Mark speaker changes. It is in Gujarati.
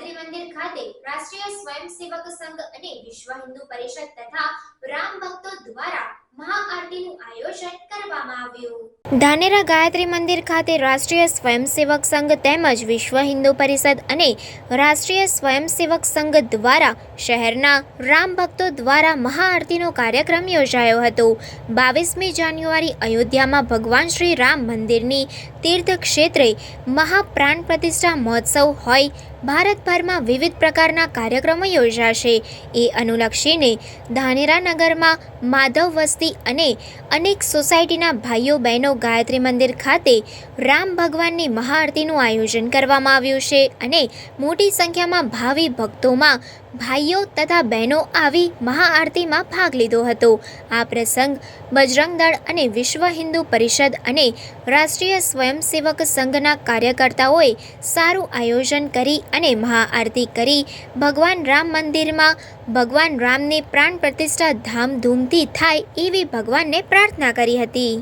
Speaker 1: ગાયત્રી મંદિર ખાતે રાષ્ટ્રીય સ્વયંસેવક સંઘ અને વિશ્વ હિન્દુ પરિષદ તથા રામ ભક્તો કરવામાં આવ્યું. ધાનેરા ગાયત્રી મંદિર ખાતે રાષ્ટ્રીય સ્વયંસેવક સંઘ તેમજ વિશ્વ હિન્દુ પરિષદ અને રાષ્ટ્રીય સ્વયંસેવક સંઘ દ્વારા શહેરના રામ ભક્તો દ્વારા મહાઆરતીનો કાર્યક્રમ યોજાયો હતો. બાવીસમી જાન્યુઆરી અયોધ્યામાં ભગવાન શ્રી રામ મંદિરની તીર્થ ક્ષેત્રે મહાપ્રાણ પ્રતિષ્ઠા મહોત્સવ હોય, ભારતભરમાં વિવિધ પ્રકારના કાર્યક્રમો યોજાશે. એ અનુલક્ષીને ધાનેરા નગરમાં માધવ વસ્તી અને અનેક સોસાયટીના ભાઈઓ બહેનો ગાયત્રી મંદિર ખાતે રામ ભગવાનની મહાઆરતીનું આયોજન કરવામાં આવ્યું છે અને મોટી સંખ્યામાં ભાવિ ભક્તોમાં ભાઈઓ તથા બહેનો આવી મહાઆરતીમાં ભાગ લીધો હતો. આ પ્રસંગ બજરંગ દળ અને વિશ્વ હિન્દુ પરિષદ અને રાષ્ટ્રીય સ્વયંસેવક સંઘના કાર્યકર્તાઓએ સારું આયોજન કરી અને મહાઆરતી કરી. ભગવાન રામ મંદિરમાં ભગવાન રામની પ્રાણ પ્રતિષ્ઠા ધામધૂમથી થાય એવી ભગવાનને પ્રાર્થના કરી હતી.